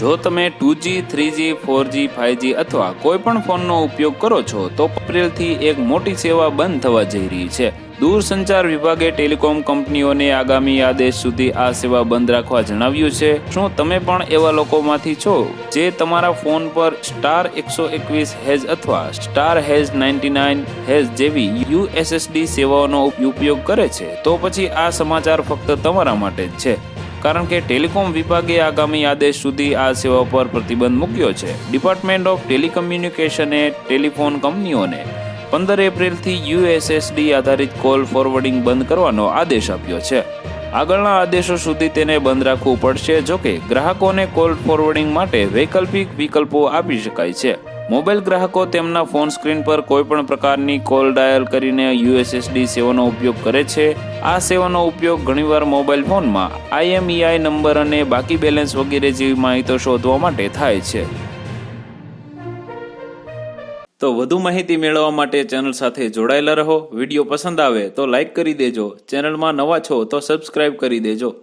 જો તમે two G three G four G five G અથવા કોઈ પણ ફોનનો ઉપયોગ કરો છો, તો એપ્રિલથી એક મોટી સેવા બંધ થવા જઈ રહી છે. દૂરસંચાર વિભાગે ટેલિકોમ કંપનીઓને આગામી આદેશ સુધી આ સેવા બંધ રાખવા જણાવ્યું છે. શું તમે પણ એવા લોકોમાંથી છો, જે તમારા ફોન પર સ્ટાર એકસો એકવીસ હેઝ અથવા star hash ninety nine hash જેવી યુએસએસડી સેવાઓનો ઉપયોગ કરે છે? તો પછી આ સમાચાર ફક્ત તમારા માટે જ છે. કારણ કે ટેલિકોમ વિભાગે આગામી આદેશ સુધી આ સેવા પર પ્રતિબંધ મૂક્યો છે. ડિપાર્ટમેન્ટ ઓફ ટેલિકમ્યુનિકેશને ટેલિફોન કંપનીઓને પંદર એપ્રિલથી યુએસએસડી આધારિત કોલ ફોરવર્ડિંગ બંધ કરવાનો આદેશ આપ્યો છે. આગળના આદેશો સુધી તેને બંધ રાખવું પડશે જોકે ગ્રાહકોને કોલ ફોરવર્ડિંગ માટે વૈકલ્પિક વિકલ્પો આપી શકાય છે. મોબાઈલ ગ્રાહકો તેમના ફોન સ્ક્રીન પર કોઈપણ પ્રકારની કોલ ડાયલ કરીને યુએસએસડી સેવાનો ઉપયોગ કરે છે. આ સેવાનો ઉપયોગ ઘણીવાર મોબાઈલ ફોનમાં આઈએમઈઆઈ નંબર અને બાકી બેલેન્સ વગેરે જેવી માહિતી શોધવા માટે થાય છે. તો વધુ માહિતી મેળવવા માટે ચેનલ સાથે જોડાયેલા રહો. વીડિયો પસંદ આવે તો લાઈક કરી દેજો. ચેનલમાં નવા છો તો સબસ્ક્રાઇબ કરી દેજો.